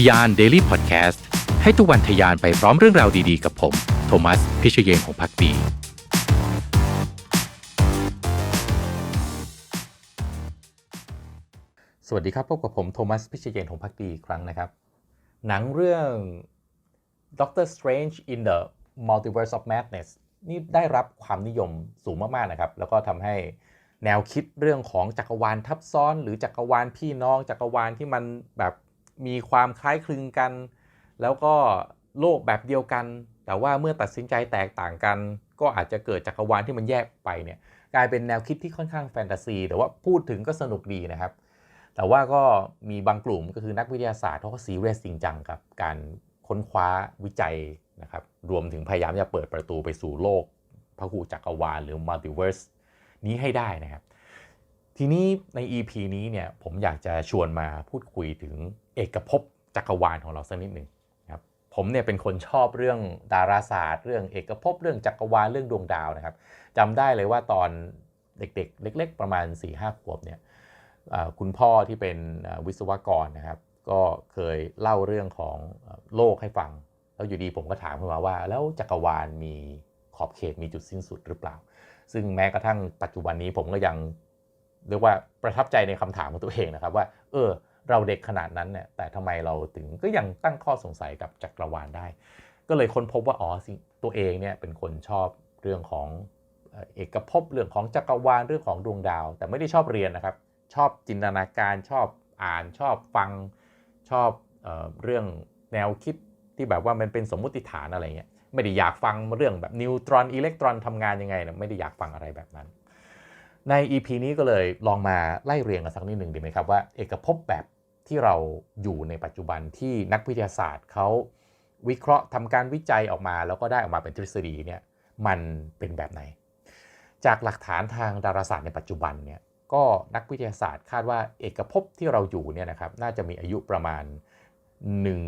ทยาน Daily Podcast ให้ทุกวันทยานไปพร้อมเรื่องราวดีๆ กับผม โทมัส พิเชยเยนของพักดีสวัสดีครับพบกับผมโทมัสพิเชยเยนของพักดีอีกครั้งนะครับ หนังเรื่อง Doctor Strange in the Multiverse of Madness นี่ได้รับความนิยมสูงมาก ๆ นะครับ แล้วก็ทำให้แนวคิดเรื่องของจักรวาลทับซ้อน หรือจักรวาลพี่น้องจักรวาลที่มันแบบ มีความคล้ายคลึงกัน แล้วก็โลกแบบเดียวกัน แต่ว่าเมื่อตัดสินใจแตกต่างกัน ก็อาจจะเกิดจักรวาลที่มันแยกไปเนี่ยกลายเป็นแนวคิดที่ค่อนข้างแฟนตาซี แต่ว่าพูดถึงก็สนุกดีนะครับ แต่ว่าก็มีบางกลุ่มก็คือนักวิทยาศาสตร์เขาก็ซีเรียสจริงจังกับการค้นคว้าวิจัยนะครับรวมถึงพยายามจะเปิดประตูไปสู่โลกพหุจักรวาลหรือมัลติเวิร์สนี้ให้ได้นะครับ ทีนี้ใน EP นี้เนี่ยผมอยากจะชวนมาพูดคุยถึงเอกภพจักรวาลของเราสักนิดหนึ่งครับผมเนี่ยเป็นคนชอบเรื่องดาราศาสตร์ เรื่องเอกภพเรื่องจักรวาลเรื่องดวงดาวนะครับจำได้เลยว่าตอนเด็กๆ เล็ก ๆ ประมาณ 4-5ขวบเนี่ยคุณพ่อที่เป็นวิศวกรนะครับ ก็เคยเล่าเรื่องของโลกให้ฟัง แล้วอยู่ดีผมก็ถามขึ้นมาว่า แล้วจักรวาลมีขอบเขตมีจุดสิ้นสุดหรือเปล่า ซึ่งแม้กระทั่งปัจจุบันนี้ผมก็ยัง เรียกว่าประทับใจในคำถามของตัวเองนะครับว่า เออ เราเด็กขนาดนั้นเนี่ยแต่ทำไมเราถึงก็ยังตั้งข้อสงสัยกับจักรวาลได้ ก็เลยค้นพบว่าอ๋อตัวเองเนี่ยเป็นคนชอบเรื่องของเอกภพเรื่องของจักรวาลเรื่องของดวงดาว แต่ไม่ได้ชอบเรียนนะครับ ชอบจินตนาการชอบอ่านชอบฟังชอบเออเรื่องแนวคิดที่แบบว่ามันเป็นสมมุติฐานอะไรเงี้ยไม่ได้อยากฟังเรื่องแบบนิวตรอนอิเล็กตรอนทำงานยังไงนะไม่ได้อยากฟังอะไรแบบนั้น ใน EP นี้ก็เลยลองมาไล่เรียงกันสักนิดหนึ่งดีไหมครับว่าเอกภพแบบที่เราอยู่ในปัจจุบันที่นักวิทยาศาสตร์เขาวิเคราะห์ทำการวิจัยออกมา แล้วก็ได้ออกมาเป็นทฤษฎีเนี่ยมันเป็นแบบไหน จากหลักฐานทางดาราศาสตร์ในปัจจุบันเนี่ยก็นักวิทยาศาสตร์คาดว่าเอกภพที่เราอยู่เนี่ยนะครับน่าจะมีอายุประมาณ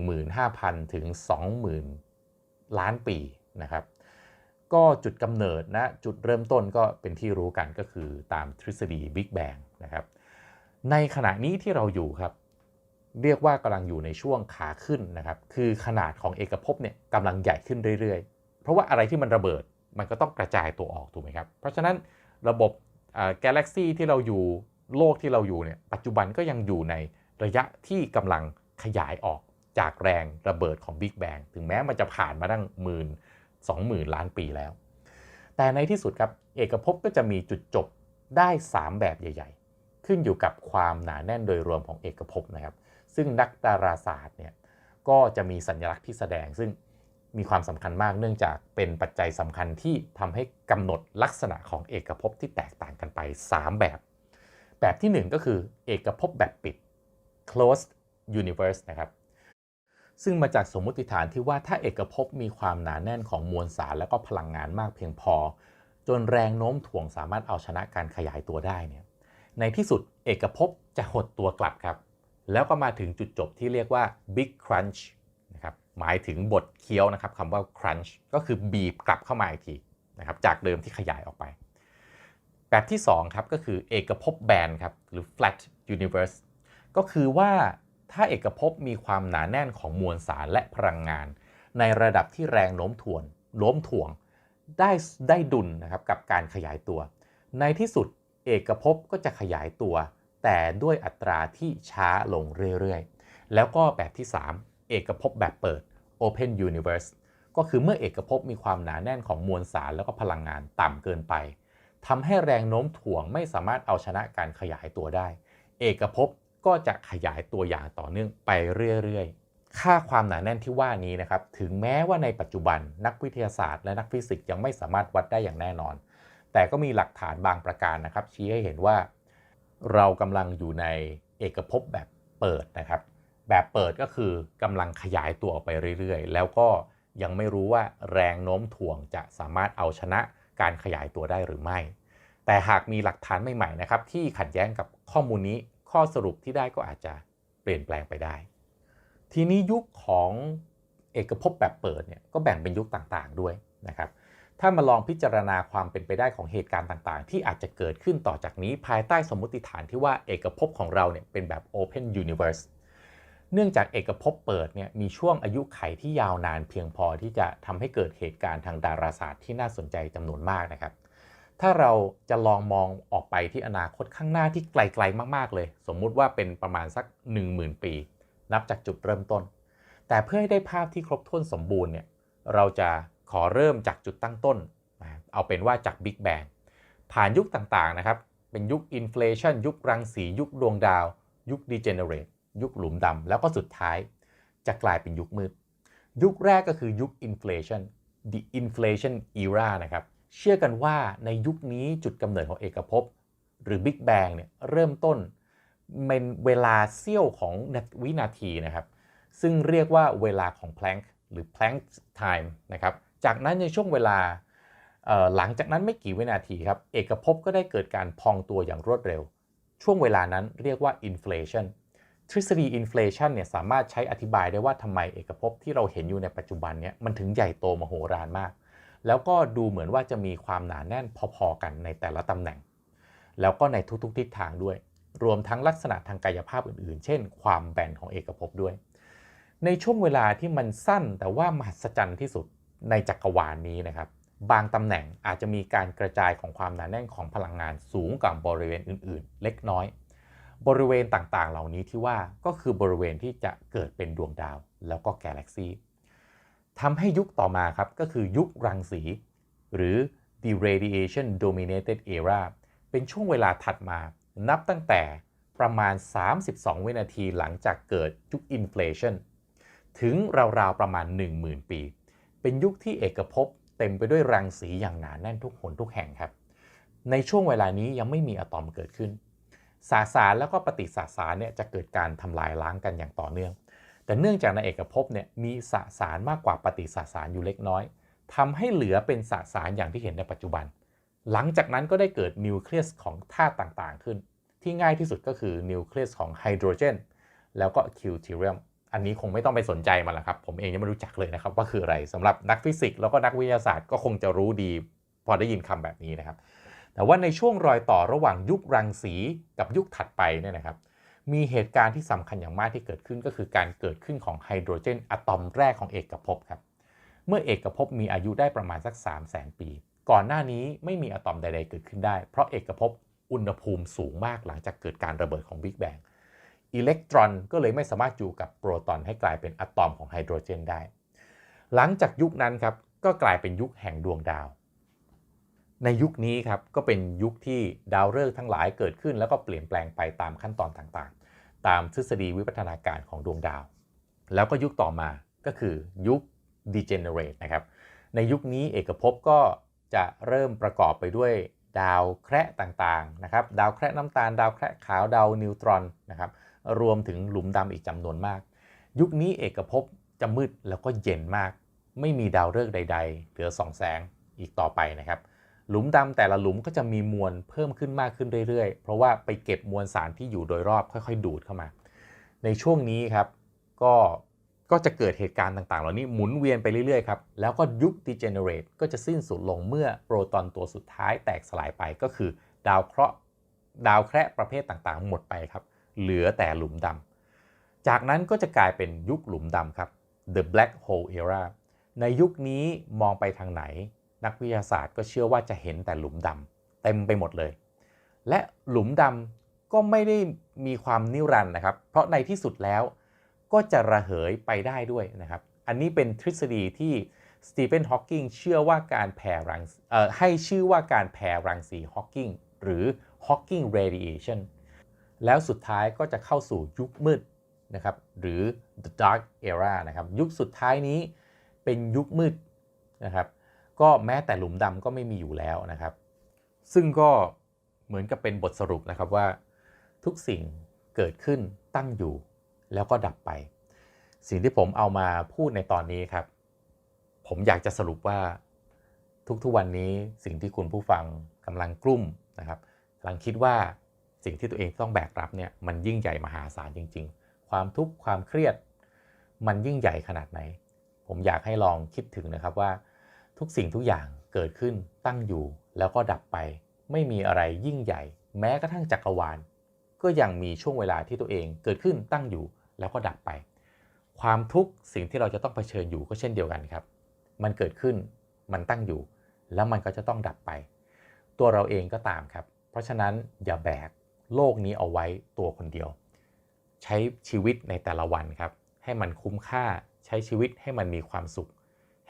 15,000 ถึง 20,000 ล้านปีนะครับ ก็จุดกำเนิดนะจุดเริ่มต้นก็เป็นที่รู้กันก็คือตามทฤษฎี Big Bang นะครับในขณะนี้ที่เราอยู่ครับ เรียกว่ากำลังอยู่ในช่วงขาขึ้นนะครับคือขนาดของเอกภพเนี่ยกำลังใหญ่ขึ้นเรื่อยๆ เพราะว่าอะไรที่มันระเบิดมันก็ต้องกระจายตัวออกถูกไหมครับ เพราะฉะนั้นระบบกาแล็กซีที่เราอยู่โลกที่เราอยู่เนี่ยปัจจุบันก็ยังอยู่ในระยะที่กำลังขยายออกจากแรงระเบิดของ Big Bang ถึงแม้มันจะผ่านมาตั้งหมื่น สองหมื่นล้านปีแล้ว แต่ในที่สุดครับเอกภพก็จะมีจุดจบได้ 3 แบบใหญ่ ๆ ขึ้นอยู่กับความหนาแน่นโดยรวมของเอกภพนะครับ ซึ่งนักดาราศาสตร์เนี่ยก็จะมีสัญลักษณ์ที่แสดงซึ่งมีความสำคัญมากเนื่องจากเป็นปัจจัยสำคัญที่ทำให้กำหนดลักษณะของเอกภพที่แตกต่างกันไป 3 แบบ แบบที่ 1 ก็คือเอกภพแบบปิด closed universe นะครับ ซึ่งมาจากสมมติฐานที่ว่าถ้าเอกภพมีความหนาแน่นของมวลสารและก็พลังงานมากเพียงพอ จนแรงโน้มถ่วงสามารถเอาชนะการขยายตัวได้เนี่ยในที่สุดเอกภพจะหดตัวกลับครับ แล้วก็มาถึงจุดจบที่เรียกว่า Big Crunch นะครับหมายถึงบทเคี้ยวนะครับคำว่า crunch ก็คือบีบกลับเข้ามาอีกทีนะครับจากเดิมที่ขยายออกไป แบบที่2ครับก็คือเอกภพแบนครับหรือ flat universe ก็คือว่า ถ้าเอกภพมีความหนาแน่นของมวลสารและพลังงาน ในระดับที่แรงโน้มถ่วงโน้มถ่วงได้ได้ดุลนะครับกับการขยายตัว ในที่สุดเอกภพก็จะขยายตัว แต่ด้วยอัตราที่ช้าลงเรื่อยๆ แล้วก็แบบที่ 3 เอกภพแบบเปิด Open Universe ก็คือเมื่อเอกภพมีความหนาแน่นของมวลสารแล้วก็พลังงานต่ำเกินไปทำให้แรงโน้มถ่วงไม่สามารถเอาชนะการขยายตัวได้ เอกภพ ก็จะขยายตัวอย่างต่อเนื่องไปเรื่อยๆ ค่าความหนาแน่นที่ว่านี้นะครับ ถึงแม้ว่าในปัจจุบันนักวิทยาศาสตร์และนักฟิสิกส์ยังไม่สามารถวัดได้อย่างแน่นอน แต่ก็มีหลักฐานบางประการนะครับ ชี้ให้เห็นว่า เรากำลังอยู่ในเอกภพแบบเปิดนะครับ แบบเปิดก็คือกำลังขยายตัวออกไปเรื่อยๆ แล้วก็ยังไม่รู้ว่าแรงโน้มถ่วงจะสามารถเอาชนะการขยายตัวได้หรือไม่ แต่หากมีหลักฐานใหม่ๆนะครับที่ขัดแย้งกับข้อมูลนี้ ข้อสรุปที่ได้ก็อาจจะเปลี่ยนแปลงไปได้ ทีนี้ยุคของเอกภพแบบเปิดเนี่ยก็แบ่งเป็นยุคต่างๆด้วยนะครับ ถ้ามาลองพิจารณาความเป็นไปได้ของเหตุการณ์ต่างๆ ที่อาจจะเกิดขึ้นต่อจากนี้ภายใต้สมมติฐานที่ว่าเอกภพของเราเนี่ยเป็นแบบ Open Universe เนื่องจากเอกภพเปิดเนี่ยมีช่วงอายุไขที่ยาวนานเพียงพอที่จะทำให้เกิดเหตุการณ์ทางดาราศาสตร์ที่น่าสนใจจำนวนมากนะครับ ถ้าเราจะลองมองออกไปที่อนาคตข้างหน้าที่ไกลๆมากๆเลย สมมุติว่าเป็นประมาณสัก 10,000 ปี นับจากจุดเริ่มต้น แต่เพื่อให้ได้ภาพที่ครบถ้วนสมบูรณ์เนี่ยเราจะขอเริ่มจากจุดตั้งต้น เอาเป็นว่าจากบิ๊กแบงผ่านยุคต่างๆนะครับ เป็นยุคอินฟลชันยุครังสี ยุคดวงดาว ยุคดีเจเนเรตยุคหลุมดำแล้วก็สุดท้าย จะกลายเป็นยุคมืด ยุคแรกก็คือยุคอินฟลชัน the inflation era นะครับ เชื่อกันว่าในยุคนี้จุดกำเนิดของเอกภพหรือ Big Bang เนี่ยเริ่มต้นเป็นเวลาเสี้ยวของวินาทีนะครับ ซึ่งเรียกว่าเวลาของ Planck หรือ Planck time นะครับ จากนั้นในช่วงเวลาหลังจากนั้นไม่กี่วินาทีครับ เอกภพก็ได้เกิดการพองตัวอย่างรวดเร็ว ช่วงเวลานั้นเรียกว่า inflation ทฤษฎี inflation เนี่ยสามารถใช้อธิบายได้ว่าทำไมเอกภพที่เราเห็นอยู่ในปัจจุบันเนี่ยมันถึงใหญ่โตมโหฬารมาก แล้วก็ดูเหมือนว่าจะมีความหนาแน่นพอๆกันในแต่ละตำแหน่ง แล้วก็ในทุกๆทิศทางด้วย รวมทั้งลักษณะทางกายภาพอื่นๆ เช่น ความแบนของเอกภพด้วย ในช่วงเวลาที่มันสั้นแต่ว่ามหัศจรรย์ที่สุดในจักรวาลนนี้นะครับ บางตำแหน่งอาจจะมีการกระจายของความหนาแน่นของพลังงานสูงกว่าบริเวณอื่น ๆ เล็กน้อย บริเวณต่างๆ เหล่านี้ที่ว่าก็คือบริเวณที่จะเกิดเป็นดวงดาว แล้วก็กาแล็กซี ทำให้ยุคต่อมาครับก็คือยุครังสี หรือ the radiation dominated era เป็นช่วงเวลาถัดมา นับตั้งแต่ประมาณ 32 วินาทีหลังจากเกิดยุค inflation ถึงราวๆ ประมาณ 10,000 ปี เป็นยุคที่เอกภพเต็มไปด้วยรังสีอย่างหนาแน่นทุกหนทุกแห่งครับ ในช่วงเวลานี้ยังไม่มีอะตอมเกิดขึ้นสสารแล้วก็ปฏิสาสารเนี่ยจะเกิดการทำลายล้างกันอย่างต่อเนื่อง แต่เนื่องจากในเอกภพเนี่ยมีสสารมากกว่าปฏิสสารอยู่เล็กน้อยทำให้เหลือเป็นสสารอย่างที่เห็นในปัจจุบัน หลังจากนั้นก็ได้เกิดนิวเคลียสของธาตุต่างๆ ขึ้น ที่ง่ายที่สุดก็คือนิวเคลียสของไฮโดรเจนแล้วก็คิวทีเรียมอันนี้คงไม่ต้องไปสนใจมันละครับ ผมเองยังไม่รู้จักเลยนะครับว่าคืออะไรสำหรับนักฟิสิกส์แล้วก็นักวิทยาศาสตร์ก็คงจะรู้ดี พอได้ยินคำแบบนี้นะครับ แต่ว่าในช่วงรอยต่อระหว่างยุครังสีกับยุคถัดไปเนี่ยนะครับ มีเหตุการณ์ที่สำคัญอย่างมากที่เกิดขึ้นก็คือการเกิดขึ้นของไฮโดรเจนอะตอมแรกของเอกภพครับ เมื่อเอกภพมีอายุได้ประมาณสัก 3 0 0แสนปี ก่อนหน้านี้ไม่มีอะตอมใดๆเกิดขึ้นได้ เพราะเอกภพอุณหภูมิสูงมากหลังจากเกิดการระเบิดของบิ๊กแบงอิเล็กตรอนก็เลยไม่สามารถอยู่กับโปรตอนให้กลายเป็นอะตอมของไฮโดรเจนได้ หลังจากยุคนั้นครับก็กลายเป็นยุคแห่งดวงดาว ในยุคนี้ครับก็เป็นยุคที่ดาวฤกษ์ทั้งหลายเกิดขึ้น แล้วก็เปลี่ยนแปลงไปตามขั้นตอนต่างๆ ตามทฤษฎีวิวัฒนาการของดวงดาว แล้วก็ยุคต่อมาก็คือยุค degenerate นะครับในยุคนี้เอกภพก็จะเริ่มประกอบไปด้วยดาวแคระต่างๆนะครับดาวแคระน้ำตาล ดาวแคระขาวดาวนิวตรอนนะครับรวมถึงหลุมดำอีกจำนวนมาก ยุคนี้เอกภพจะมืดแล้วก็เย็นมาก ไม่มีดาวฤกษ์ใด ๆ เหลือส่องแสงอีกต่อไปนะครับ หลุมดำแต่ละหลุมก็จะมีมวลเพิ่มขึ้นมากขึ้นเรื่อยๆ เพราะว่าไปเก็บมวลสารที่อยู่โดยรอบค่อยๆ ดูดเข้ามา ในช่วงนี้ครับก็ก็จะเกิดเหตุการณ์ต่างๆ เหล่านี้หมุนเวียนไปเรื่อยๆครับแล้วก็ยุค degenerate ก็จะสิ้นสุดลงเมื่อโปรตอนตัวสุดท้ายแตกสลายไปก็คือ ดาวเคราะห์ดาวแคระประเภทต่างๆ หมดไปครับเหลือแต่หลุมดำจากนั้นก็จะกลายเป็นยุคหลุมดำครับ the black hole era ในยุคนี้มองไปทางไหน นักวิทยาศาสตร์ก็เชื่อว่าจะเห็นแต่หลุมดำเต็มไปหมดเลย และหลุมดำก็ไม่ได้มีความนิรันดร์นะครับ เพราะในที่สุดแล้วก็จะระเหยไปได้ด้วยนะครับ อันนี้เป็นทฤษฎีที่สตีเฟนฮอว์กิงเชื่อว่าการแผ่รังให้ชื่อว่าการแผ่รังสีฮอว์กิงหรือ Hawking radiation แล้วสุดท้ายก็จะเข้าสู่ยุคมืดนะครับ หรือ the dark era นะครับ ยุคสุดท้ายนี้เป็นยุคมืดนะครับ ก็แม้แต่หลุมดำก็ไม่มีอยู่แล้วนะครับ ซึ่งก็เหมือนกับเป็นบทสรุปนะครับว่า ทุกสิ่งเกิดขึ้นตั้งอยู่แล้วก็ดับไป สิ่งที่ผมเอามาพูดในตอนนี้ครับ ผมอยากจะสรุปว่าทุกๆวันนี้สิ่งที่คุณผู้ฟังกำลังกลุ้มนะครับกำลังคิดว่าสิ่งที่ตัวเองต้องแบกรับเนี่ยมันยิ่งใหญ่มหาศาลจริง ๆ ความทุกข์ความเครียด มันยิ่งใหญ่ขนาดไหน ผมอยากให้ลองคิดถึงนะครับว่า ทุกสิ่งทุกอย่างเกิดขึ้นตั้งอยู่แล้วก็ดับไป ไม่มีอะไรยิ่งใหญ่ แม้กระทั่งจักรวาล ก็ยังมีช่วงเวลาที่ตัวเองเกิดขึ้นตั้งอยู่แล้วก็ดับไป ความทุกข์สิ่งที่เราจะต้องเผชิญอยู่ก็เช่นเดียวกันครับ มันเกิดขึ้นมันตั้งอยู่ แล้วมันก็จะต้องดับไป ตัวเราเองก็ตามครับ เพราะฉะนั้นอย่าแบกโลกนี้เอาไว้ตัวคนเดียว ใช้ชีวิตในแต่ละวันครับ ให้มันคุ้มค่าใช้ชีวิตให้มันมีความสุข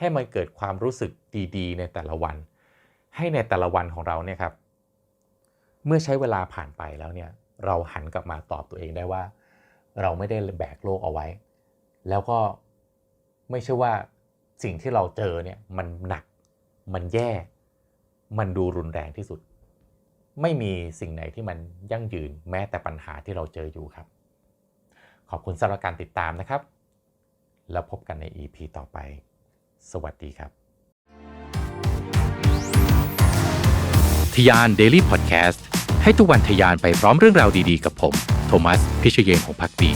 ให้มันเกิดความรู้สึกดีๆ ในแต่ละวัน ให้ในแต่ละวันของเราเนี่ยครับเมื่อใช้เวลาผ่านไปแล้วเนี่ยเราหันกลับมาตอบตัวเองได้ว่า เราไม่ได้แบกโลกเอาไว้ แล้วก็ไม่ใช่ว่าสิ่งที่เราเจอเนี่ยมันหนักมันแย่ มันดูรุนแรงที่สุด ไม่มีสิ่งไหนที่มันยั่งยืนแม้แต่ปัญหาที่เราเจออยู่ครับ ขอบคุณสำหรับการติดตามนะครับ แล้วพบกันใน EP ต่อไป สวัสดีครับทยาน Daily Podcast ให้ทุกวันทยานไปพร้อมเรื่องราวดีๆ กับผม โทมัส พิเชยงของพักดี